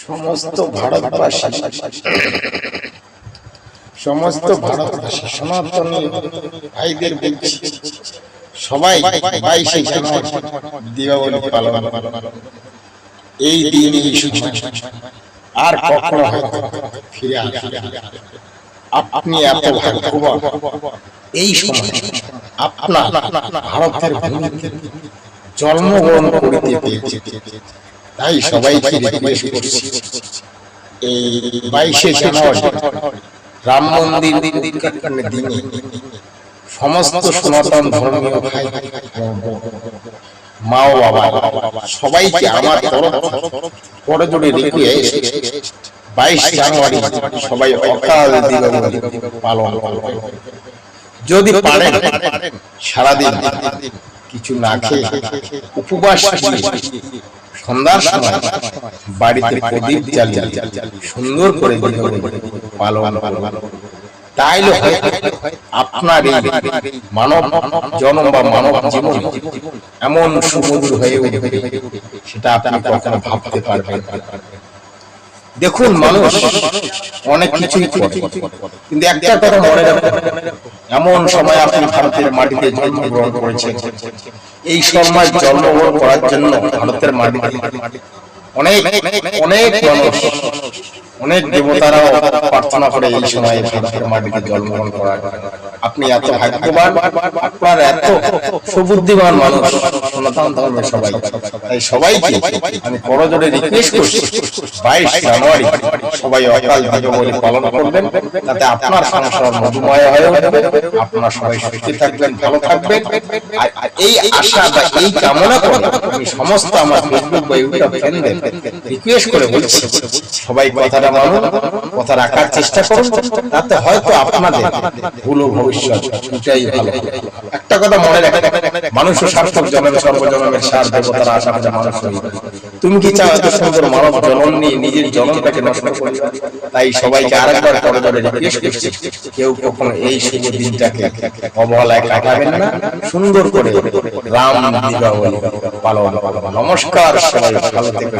সমস্ত ভারতবাসী সমস্ত ভারতবাসী সনাতনী ভাইদের বলছি সবাই বাইশে জানুয়ারি দীপাবলি পালন। এই দিন আর কখনো ফিরে আসবে আপনি এত ভাগ্যবান। এই সময় আপনার ভারতের ভূমিতে জন্মগ্রহণ করিতে পেয়েছে তাই সবাইকে রিকোয়েস্ট করছি এই বাইশে জানুয়ারি রাম মন্দির দিনে সমস্ত সনাতন ধর্মীয় ভাই মা ও বাবা সবাইকে আমার তরফ করে জোরে রিকোয়েস্ট বাইশ জানুয়ারি সবাই অকাল দীপাবলি পালন যদি পারেন সারাদিন কিছু না খেয়ে উপবাস সন্ধ্যার সময় বাড়িতে প্রদীপ জ্বালিয়ে সুন্দর করে ভালো পালন তাইলে আপনার এই মানব জন্ম বা মানব জীবন এমন সুমধুর হয়ে উঠবে সেটা আপনি কখনো ভাবতে পারবেন। দেখুন মানুষ অনেক কিছুই করে। কিন্তু একটা কথা মনে রাখবেন এমন সময় আপনি ভারতের মাটিতে জন্মগ্রহণ করেছেন। এই সময় জন্মগ্রহণ করার জন্য ভারতের মাটিতে অনেক অনেক মানুষ অনেক দেবতারাও প্রার্থনা করে এই সময় ভারতের মাটিতে জন্মগ্রহণ করার। আপনি এত ভাগ্যবান আপনার এত সুবুদ্ধিমান মানুষ। সনাতন ধর্মের সবাই। তাই সবাইকে আমি করজোরে রিকোয়েস্ট করছি বাইশ জানুয়ারি সবাই অকাল দীপাবলি পালন করবেন তাতে আপনার সংসার মধুময় হয়ে আপনারা সবাই সুখী থাকবেন ভালো থাকবেন। আর এই আশা বা এই কামনা করে আমি সমস্ত আমার ফেসবুক বা ইউটিউব ফ্রেন্ডদের রিকোয়েস্ট করে বলছি সবাই কথাটা মানুন কথা রাখার চেষ্টা করুন তাতে হয়তো আপনাদের ভুল ভবিষ্যৎ দুটাই ভালো। একটা কথা মনে রাখেন মানুষ সার্থক জন্মের সর্বজন্মের সার দেবতার আশা করে মানুষ তুমি কি চাও এত সুন্দর মানব জন্ম নিয়ে নিজের জন্মটাকে নষ্ট করে তাই সবাইকে আরেকবার করে ধরে রিকোয়েস্ট করছি কেউ কখনো এই শুভ দিনটাকে অবহেলায় কাটাবেন না। সুন্দর করে রাম পালন নমস্কার সবাই ভালো থেকো।